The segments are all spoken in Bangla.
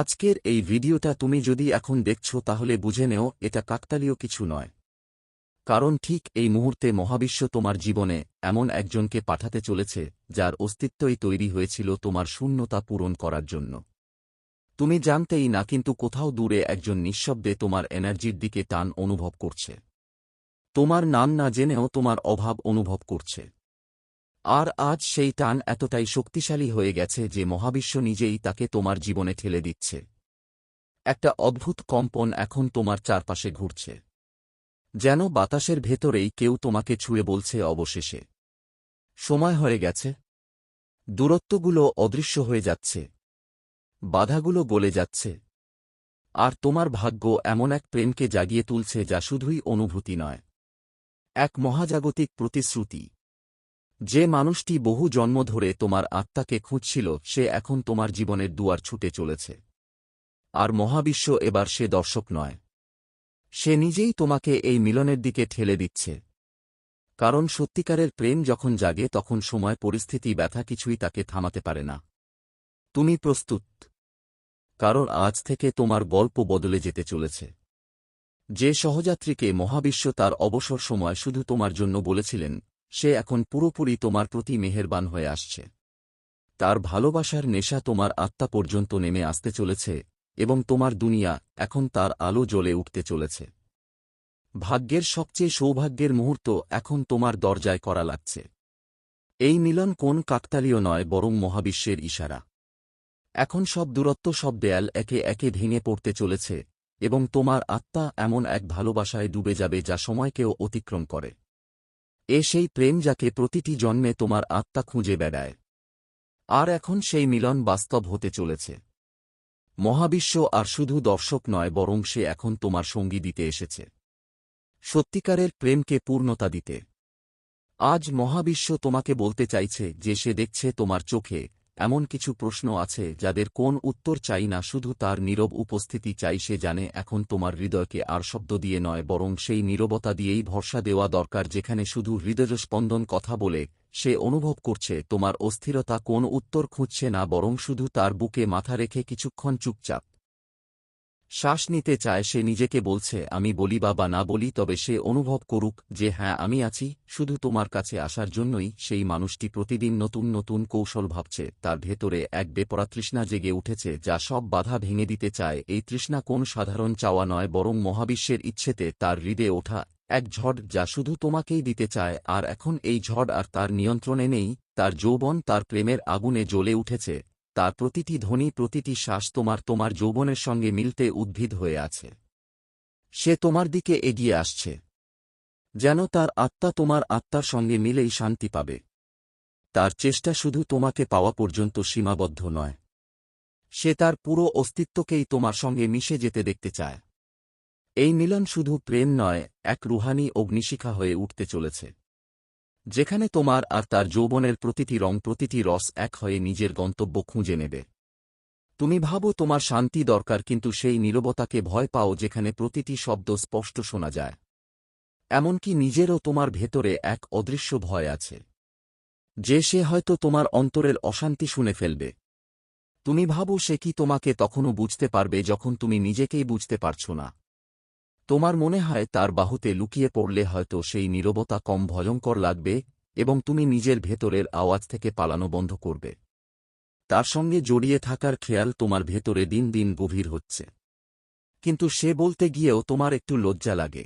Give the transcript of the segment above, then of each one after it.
আজকের এই ভিডিওটা তুমি যদি এখন দেখছ তাহলে বুঝে নেও, এটা কাকতালীয় কিছু নয়। কারণ ঠিক এই মুহূর্তে মহাবিশ্ব তোমার জীবনে এমন একজনকে পাঠাতে চলেছে, যার অস্তিত্বই তৈরি হয়েছিল তোমার শূন্যতা পূরণ করার জন্য। তুমি জানতেই না, কিন্তু কোথাও দূরে একজন নিঃশব্দে তোমার এনার্জির দিকে টান অনুভব করছে। তোমার নাম না জেনেও তোমার অভাব অনুভব করছে। আর আজ সেই টান এতটাই শক্তিশালী হয়ে গেছে যে মহাবিশ্ব নিজেই তাকে তোমার জীবনে ঠেলে দিচ্ছে। একটা অদ্ভুত কম্পন এখন তোমার চারপাশে ঘুরছে। যেন বাতাসের ভেতরেই কেউ তোমাকে ছুঁয়ে বলছে অবশেষে। সময় হয়ে গেছে। দূরত্বগুলো অদৃশ্য হয়ে যাচ্ছে। বাধাগুলো গলে যাচ্ছে। আর তোমার ভাগ্য এমন এক প্রেমকে জাগিয়ে তুলছে যা শুধুই অনুভূতি নয়, এক মহাজাগতিক প্রতিশ্রুতি। যে মানুষটি বহু জন্ম ধরে তোমার আত্মাকে খুঁজছিল, সে এখন তোমার জীবনের দুয়ার ছুটে চলেছে। আর মহাবিশ্ব এবার সে দর্শক নয়। সে নিজেই তোমাকে এই মিলনের দিকে ঠেলে দিচ্ছে। কারণ সত্যিকারের প্রেম যখন জাগে, তখন সময়, পরিস্থিতি, ব্যথা কিছুই তাকে থামাতে পারে না। তুমি প্রস্তুত। কারণ আজ থেকে তোমার গল্প বদলে যেতে চলেছে। যে সহযাত্রীকে মহাবিশ্ব তার অবসর সময় শুধু তোমার জন্য বলেছিলেন সে এখন পুরোপুরি তোমার প্রতি মেহেরবান হয়ে আসছে। তার ভালোবাসার নেশা তোমার আত্মা পর্যন্ত নেমে আসতে চলেছে, এবং তোমার দুনিয়া এখন তার আলো জ্বলে উঠতে চলেছে। ভাগ্যের সবচেয়ে সৌভাগ্যের মুহূর্ত এখন তোমার দরজায় করা লাগছে। এই মিলন কোন কাকতালীয় নয়, বরং মহাবিশ্বের ইশারা। এখন সব দূরত্ব, সব দেয়াল একে একে ভেঙে পড়তে চলেছে, এবং তোমার আত্মা এমন এক ভালোবাসায় ডুবে যাবে যা সময়কেও অতিক্রম করে। এ সেই প্রেম যাকে প্রতিটি জন্মে তোমার আত্মা খুঁজে বেড়ায়। আর এখন সেই মিলন বাস্তব হতে চলেছে। মহাবিশ্ব আর শুধু দর্শক নয়, বরং সে এখন তোমার সঙ্গী দিতে এসেছে। সত্যিকারের প্রেমকে পূর্ণতা দিতে। আজ মহাবিশ্ব তোমাকে বলতে চাইছে যে সে দেখছে তোমার চোখে এমন কিছু প্রশ্ন আছে যাদের কোন উত্তর চাই না, শুধু তার নীরব উপস্থিতি চাই, সে জানে এখন তোমার হৃদয়কে আর শব্দ দিয়ে নয়, বরং সেই নীরবতা দিয়েই ভরসা দেওয়া দরকার, যেখানে শুধু হৃদয়স্পন্দন কথা বলে সে অনুভব করছে তোমার অস্থিরতা কোন উত্তর খুঁজছে না, বরং শুধু তার বুকে মাথা রেখে কিছুক্ষণ চুপচাপ। শ্বাস নিতে চায়, সে নিজেকে বলছে, আমি বলি বা না বলি, তবে সে অনুভব করুক যে হ্যাঁ আমি আছি, শুধু তোমার কাছে আসার জন্যই সেই মানুষটি প্রতিদিন নতুন নতুন কৌশল ভাবছে। তার ভেতরে এক বেপরা তৃষ্ণা জেগে উঠেছে, যা সব বাধা ভেঙে দিতে চায়। এই তৃষ্ণা কোন সাধারণ চাওয়া নয়, বরং মহাবিশ্বের ইচ্ছেতে তার হৃদয়ে ওঠা এক ঝড় যা শুধু তোমাকেই দিতে চায়। আর এখন এই ঝড় আর তার নিয়ন্ত্রণে নেই, তার যৌবন তার প্রেমের আগুনে জ্বলে উঠেছে। তার প্রতিটি ধ্বনি, প্রতিটি শ্বাস তোমার তোমার যৌবনের সঙ্গে মিলতে উদ্ভিদ হয়ে আছে। সে তোমার দিকে এগিয়ে আসছে। যেন তার আত্মা তোমার আত্মার সঙ্গে মিলেই শান্তি পাবে। তার চেষ্টা শুধু তোমাকে পাওয়া পর্যন্ত সীমাবদ্ধ নয়। সে তার পুরো অস্তিত্বকেই তোমার সঙ্গে মিশে যেতে দেখতে চায়। এই মিলন শুধু প্রেম নয়, এক রুহানি অগ্নিশিখা হয়ে উঠতে চলেছে। যেখানে তোমার আর তার যৌবনের প্রতিটি রং, প্রতিটি রস এক হয়ে নিজের গন্তব্য খুঁজে নেবে। তুমি ভাবো তোমার শান্তি দরকার, কিন্তু সেই নীরবতাকে ভয় পাও যেখানে প্রতিটি শব্দ স্পষ্ট শোনা যায়। এমনকি নিজেরও তোমার ভেতরে এক অদৃশ্য ভয় আছে। যে সে হয়তো তোমার অন্তরের অশান্তি শুনে ফেলবে। তুমি ভাবো সে কি তোমাকে তখনও বুঝতে পারবে যখন তুমি নিজেকেই বুঝতে পারছ না। তোমার মনে হয় তার বাহুতে লুকিয়ে পড়লে হয়তো সেই নীরবতা কম ভয়ঙ্কর লাগবে, এবং তুমি নিজের ভেতরের আওয়াজ থেকে পালানো বন্ধ করবে। তার সঙ্গে জড়িয়ে থাকার খেয়াল তোমার ভেতরে দিন দিন গভীর হচ্ছে। কিন্তু সে বলতে গিয়েও তোমার একটু লজ্জা লাগে।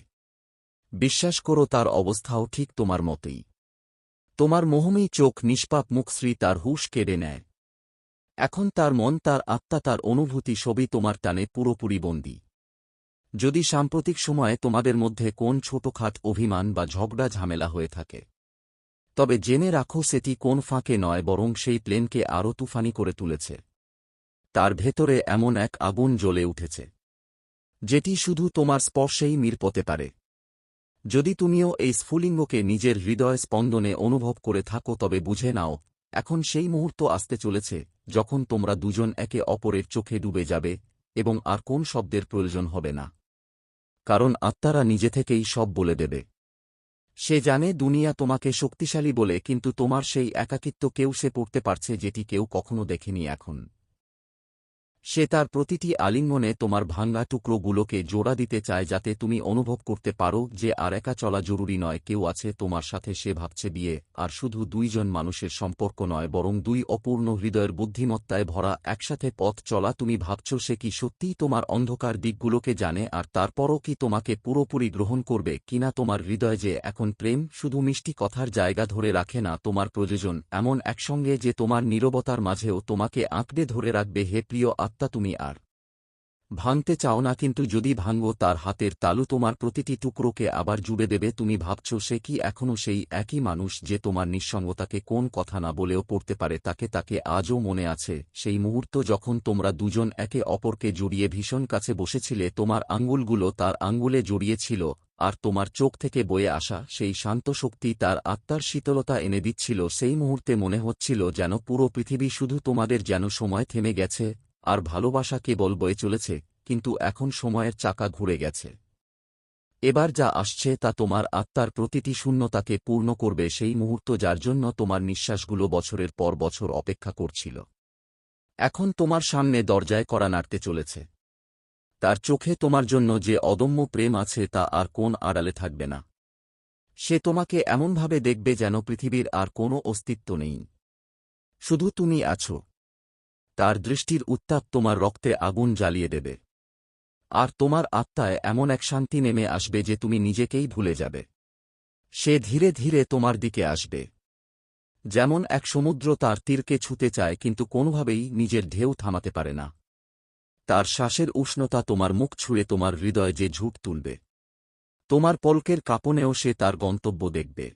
বিশ্বাস করো তার অবস্থাও ঠিক তোমার মতেই। তোমার মোহমী চোখ নিষ্পাপ মুখশ্রী তার হুশ কেড়ে নেয়। এখন তার মন, তার আত্মা, তার অনুভূতি সবই তোমার টানে পুরোপুরি বন্দী। যদি সাম্প্রতিক সময়ে তোমাদের মধ্যে কোন ছোটখাট অভিমান বা ঝগড়া ঝামেলা হয়ে থাকে। তবে জেনে রাখো সেটি কোন ফাঁকে নয় বরং সেই প্লেনকে আরও তুফানি করে তুলেছে। তার ভেতরে এমন এক আগুন জ্বলে উঠেছে। যেটি শুধু তোমার স্পর্শেই মিরপতে পারে। যদি তুমিও এই স্ফুলিঙ্গকে নিজের হৃদয় স্পন্দনে অনুভব করে থাকো তবে বুঝে নাও, এখন সেই মুহূর্ত আসতে চলেছে যখন তোমরা দুজন একে অপরের চোখে ডুবে যাবে এবং আর কোন শব্দের প্রয়োজন হবে না। কারণ আত্মারা নিজে থেকেই সব বলে দেবে। সে জানে দুনিয়া তোমাকে শক্তিশালী বলে, কিন্তু তোমার সেই একাকিত্ব কেউ সে পড়তে পারছে যেটি কেউ কখনো দেখেনি এখন। সে তার প্রতিটি আলিঙ্গনে তোমার ভাঙ্গা টুকরোগুলোকে জোড়া দিতে চায় যাতে তুমি অনুভব করতে পারো যে আর একা চলা জরুরি নয়, কেউ আছে তোমার সাথে, সে ভাবছে বিয়ে। আর শুধু দুইজন মানুষের সম্পর্ক নয়, বরং দুই অপূর্ণ হৃদয়ের বুদ্ধিমত্তায় ভরা একসাথে পথ চলা। তুমি ভাবছ সে কি সত্যিই তোমার অন্ধকার দিকগুলোকে জানে, আর তারপরও কি তোমাকে পুরোপুরি গ্রহণ করবে কিনা তোমার হৃদয় যে এখন প্রেম, শুধু মিষ্টি কথার জায়গা ধরে রাখে না তোমার প্রয়োজন। এমন একসঙ্গে যে তোমার নীরবতার মাঝেও তোমাকে আঁকড়ে ধরে রাখবে, হে প্রিয় আত্মা তুমি আর ভাঙতে চাও না, কিন্তু যদি ভাঙো তার হাতের তালু তোমার প্রতিটি টুকরোকে আবার জুড়ে দেবে। তুমি ভাবছ সে কি এখনও সেই একই মানুষ যে তোমার নিঃসঙ্গতাকে কোন কথা না বলেও পড়তে পারে, তাকে তাকে আজও মনে আছে। সেই মুহূর্ত যখন তোমরা দুজন একে অপরকে জড়িয়ে ভীষণ কাছে বসেছিলে, তোমার আঙ্গুলগুলো তার আঙ্গুলে জড়িয়েছিল, আর তোমার চোখ থেকে বয়ে আসা সেই শান্ত শক্তি তার আত্মার শীতলতা এনে দিচ্ছিল। সেই মুহূর্তে মনে হচ্ছিল যেন পুরো পৃথিবী শুধু তোমাদের যেন সময় থেমে গেছে। আর ভালোবাসা কেবল বয়ে চলেছে, কিন্তু এখন সময়ের চাকা ঘুরে গেছে। এবার যা আসছে তা তোমার আত্মার প্রতিটি শূন্যতাকে পূর্ণ করবে সেই মুহূর্ত যার জন্য তোমার নিঃশ্বাসগুলো বছরের পর বছর অপেক্ষা করছিল। এখন তোমার সামনে দরজায় করা নাড়তে চলেছে। তার চোখে তোমার জন্য যে অদম্য প্রেম আছে তা আর কোন আড়ালে থাকবে না। সে তোমাকে এমনভাবে দেখবে যেন পৃথিবীর আর কোনো অস্তিত্ব নেই। শুধু তুমি আছো। তার দৃষ্টির উত্তাপ তোমার রক্তে আগুন জ্বালিয়ে দেবে। আর তোমার আত্মায় এমন এক শান্তি নেমে আসবে যে তুমি নিজেকেই ভুলে যাবে। সে ধীরে ধীরে তোমার দিকে আসবে। যেমন এক সমুদ্র তার তীরকে ছুতে চায়, কিন্তু কোনোভাবেই নিজের ঢেউ থামাতে পারে না। তার শ্বাসের উষ্ণতা তোমার মুখ ছুঁড়ে তোমার হৃদয় যে ঝুট তুলবে। তোমার পলকের কাঁপনেও সে তার গন্তব্য দেখবে।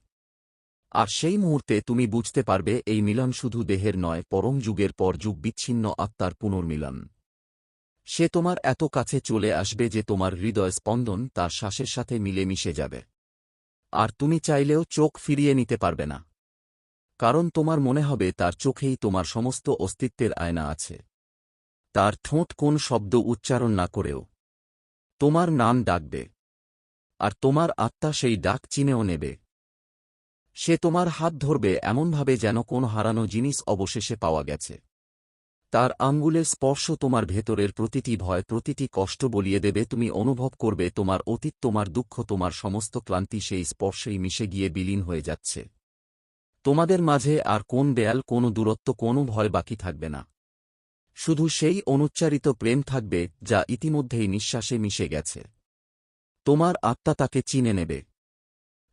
আর সেই মুহূর্তে তুমি বুঝতে পারবে, এই মিলন শুধু দেহের নয়, পরম যুগের পর যুগ বিচ্ছিন্ন আত্মার পুনর্মিলন। সে তোমার এত কাছে চলে আসবে যে তোমার হৃদয় স্পন্দন তার শ্বাসের সাথে মিলে মিশে যাবে। আর তুমি চাইলেও চোখ ফিরিয়ে নিতে পারবে না। কারণ তোমার মনে হবে তার চোখেই তোমার সমস্ত অস্তিত্বের আয়না আছে। তার ঠোঁট কোন শব্দ উচ্চারণ না করেও। তোমার নাম ডাকবে। আর তোমার আত্মা সেই ডাক চিনেও নেবে। সে তোমার হাত ধরবে এমনভাবে যেন কোন হারানো জিনিস অবশেষে পাওয়া গেছে। তার আঙ্গুলের স্পর্শ তোমার ভেতরের প্রতিটি ভয়, প্রতিটি কষ্ট বলিয়ে দেবে, তুমি অনুভব করবে তোমার অতীত, তোমার দুঃখ, তোমার সমস্ত ক্লান্তি সেই স্পর্শেই মিশে গিয়ে বিলীন হয়ে যাচ্ছে। তোমাদের মাঝে আর কোন দেয়াল, কোনো দূরত্ব, কোনো ভয় বাকি থাকবে না। শুধু সেই অনুচ্চারিত প্রেম থাকবে যা ইতিমধ্যেই নিঃশ্বাসে মিশে গেছে। তোমার আত্মা তাকে চিনে নেবে।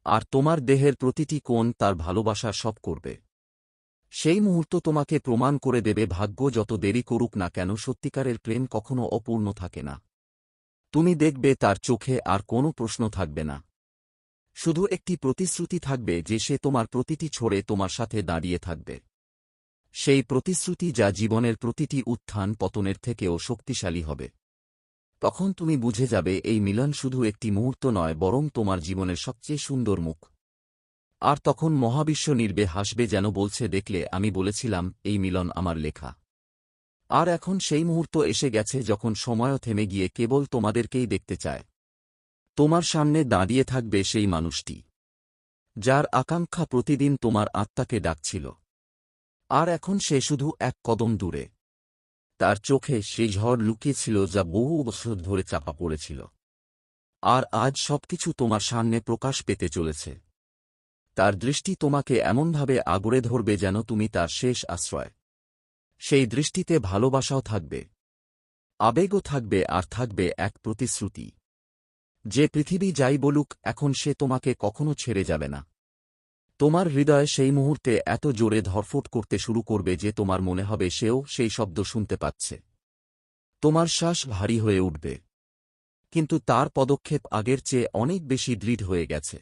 আর তোমার দেহের প্রতিটি কোণ তার ভালোবাসা সব করবে। সেই মুহূর্ত তোমাকে প্রমাণ করে দেবে ভাগ্য যত দেরি করুক না কেন সত্যিকারের প্রেম কখনো অপূর্ণ থাকে না। তুমি দেখবে তার চোখে আর কোনো প্রশ্ন থাকবে না। শুধু একটি প্রতিশ্রুতি থাকবে যে সে তোমার প্রতিটি ছড়ে তোমার সাথে দাঁড়িয়ে থাকবে। সেই প্রতিশ্রুতি যা জীবনের প্রতিটি উত্থান পতনের থেকেও শক্তিশালী হবে। তখন তুমি বুঝে যাবে এই মিলন শুধু একটি মুহূর্ত নয়, বরং তোমার জীবনের সবচেয়ে সুন্দর মুখ। আর তখন মহাবিশ্ব নির্বে হাসবে যেন বলছে, দেখলে, আমি বলেছিলাম, এই মিলন আমার লেখা। আর এখন সেই মুহূর্ত এসে গেছে যখন সময়ও থেমে গিয়ে কেবল তোমাদেরকেই দেখতে চায়। তোমার সামনে দাঁড়িয়ে থাকবে সেই মানুষটি, যার আকাঙ্ক্ষা প্রতিদিন তোমার আত্মাকে ডাকছিল। আর এখন সে শুধু এক কদম দূরে। তার চোখে সেই ঝড় লুকিয়েছিল যা বহু বছর ধরে চাপা পড়েছিল। আর আজ সবকিছু তোমার সামনে প্রকাশ পেতে চলেছে। তার দৃষ্টি তোমাকে এমনভাবে আগড়ে ধরবে যেন তুমি তার শেষ আশ্রয়। সেই দৃষ্টিতে ভালোবাসাও থাকবে। আবেগও থাকবে আর থাকবে এক প্রতিশ্রুতি। যে পৃথিবী যাই বলুক, এখন সে তোমাকে কখনো ছেড়ে যাবে না। তোমার হৃদয় সেই মুহূর্তে এত জোরে ধরফট করতে শুরু করবে যে তোমার মনে হবে সেও সেই শব্দ শুনতে পাচ্ছে। তোমার শ্বাস ভারী হয়ে উঠবে। কিন্তু তার পদক্ষেপ আগের চেয়ে অনেক বেশি দৃঢ় হয়ে গেছে।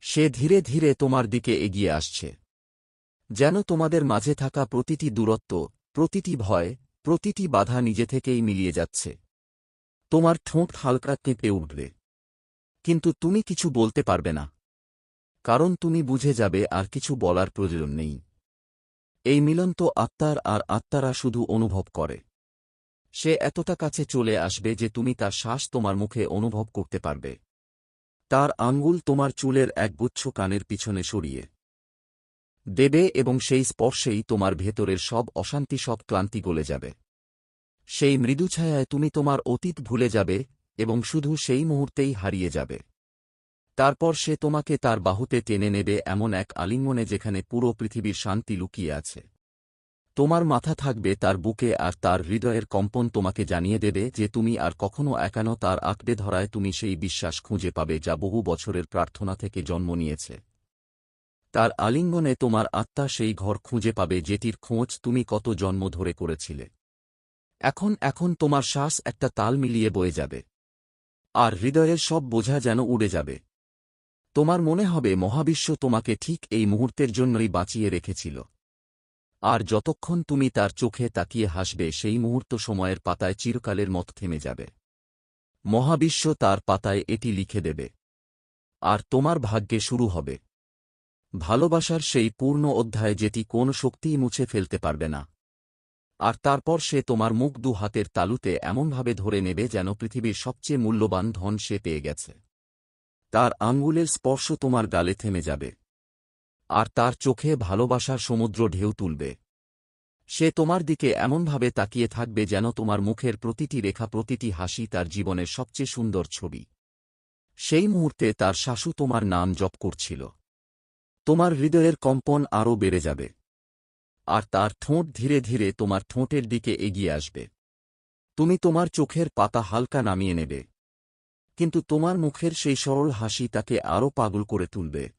সে ধীরে ধীরে তোমার দিকে এগিয়ে আসছে। যেন তোমাদের মাঝে থাকা প্রতিটি দূরত্ব, প্রতিটি ভয়, প্রতিটি বাধা নিজে থেকেই মিলিয়ে যাচ্ছে। তোমার ঠোঁট হালকা কেঁপে উঠবে। কিন্তু তুমি কিছু বলতে পারবে না। কারণ তুমি বুঝে যাবে আর কিছু বলার প্রয়োজন নেই। এই মিলন তো আত্মার আর আত্মারা শুধু অনুভব করে। সে এতটা কাছে চলে আসবে যে তুমি তার শ্বাস তোমার মুখে অনুভব করতে পারবে। তার আঙ্গুল তোমার চুলের একগুচ্ছ কানের পিছনে সরিয়ে। দেবে এবং সেই স্পর্শেই তোমার ভেতরের সব অশান্তি, সব ক্লান্তি গলে যাবে। সেই মৃদু ছায়ায় তুমি তোমার অতীত ভুলে যাবে এবং শুধু সেই মুহূর্তেই হারিয়ে যাবে। তারপর সে তোমাকে তার বাহুতে টেনে নেবে এমন এক আলিঙ্গনে যেখানে পুরো পৃথিবীর শান্তি লুকিয়ে আছে। তোমার মাথা থাকবে তার বুকে আর তার হৃদয়ের কম্পন তোমাকে জানিয়ে দেবে যে তুমি আর কখনো একানো তার আঁকড়ে ধরায় তুমি সেই বিশ্বাস খুঁজে পাবে যা বহু বছরের প্রার্থনা থেকে জন্ম নিয়েছে। তার আলিঙ্গনে তোমার আত্মা সেই ঘর খুঁজে পাবে যেটির খোঁজ তুমি কত জন্ম ধরে করেছিলে। এখন এখন তোমার শ্বাস একটা তাল মিলিয়ে বয়ে যাবে। আর হৃদয়ের সব বোঝা যেন উড়ে যাবে। তোমার মনে হবে মহাবিশ্ব তোমাকে ঠিক এই মুহূর্তের জন্যই বাঁচিয়ে রেখেছিল। আর যতক্ষণ তুমি তার চোখে তাকিয়ে হাসবে, সেই মুহূর্ত সময়ের পাতায় চিরকালের মত থেমে যাবে। মহাবিশ্ব তার পাতায় এটি লিখে দেবে। আর তোমার ভাগ্যে শুরু হবে। ভালোবাসার সেই পূর্ণ অধ্যায় যেটি কোন শক্তিই মুছে ফেলতে পারবে না। আর তারপর সে তোমার মুখ দু হাতের তালুতে এমনভাবে ধরে নেবে যেন পৃথিবীর সবচেয়ে মূল্যবান ধন সে পেয়ে গেছে। তার আঙ্গুলের স্পর্শ তোমার গালে থেমে যাবে। আর তার চোখে ভালোবাসার সমুদ্র ঢেউ তুলবে। সে তোমার দিকে এমনভাবে তাকিয়ে থাকবে যেন তোমার মুখের প্রতিটি রেখা, প্রতিটি হাসি তার জীবনের সবচেয়ে সুন্দর ছবি। সেই মুহূর্তে তার শাশু তোমার নাম জপ করছিল। তোমার হৃদয়ের কম্পন আরও বেড়ে যাবে। আর তার ঠোঁট ধীরে ধীরে তোমার ঠোঁটের দিকে এগিয়ে আসবে। তুমি তোমার চোখের পাতা হালকা নামিয়ে নেবে। কিন্তু তোমার মুখের সেই সরল হাসি তাকে আরও পাগল করে তুলবে।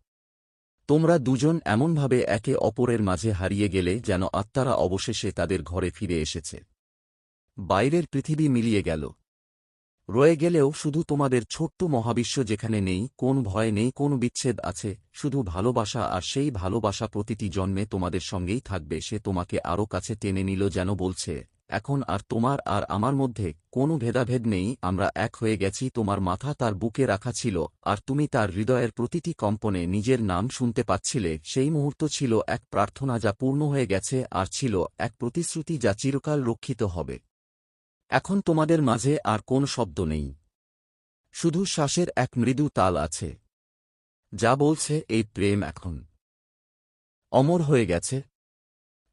তোমরা দুজন এমনভাবে একে অপরের মাঝে হারিয়ে গেলে যেন আত্মারা অবশেষে তাদের ঘরে ফিরে এসেছে। বাইরের পৃথিবী মিলিয়ে গেল। রয়ে গেলেও শুধু তোমাদের ছোট্ট মহাবিশ্ব যেখানে নেই, কোন ভয় নেই, কোন বিচ্ছেদ আছে, শুধু ভালোবাসা আর সেই ভালোবাসা প্রতিটি জন্মে তোমাদের সঙ্গেই থাকবে, সে তোমাকে আরও কাছে টেনে নিল যেন বলছে এখন আর তোমার আর আমার মধ্যে কোনো ভেদাভেদ নেই, আমরা এক হয়ে গেছি, তোমার মাথা তার বুকে রাখা ছিল, আর তুমি তার হৃদয়ের প্রতিটি কম্পনে নিজের নাম শুনতে পাচ্ছিলে, সেই মুহূর্ত ছিল এক প্রার্থনা যা পূর্ণ হয়ে গেছে, আর ছিল এক প্রতিশ্রুতি যা চিরকাল রক্ষিত হবে। এখন তোমাদের মাঝে আর কোন শব্দ নেই। শুধু শ্বাসের এক মৃদু তাল আছে। যা বলছে, এই প্রেম এখন অমর হয়ে গেছে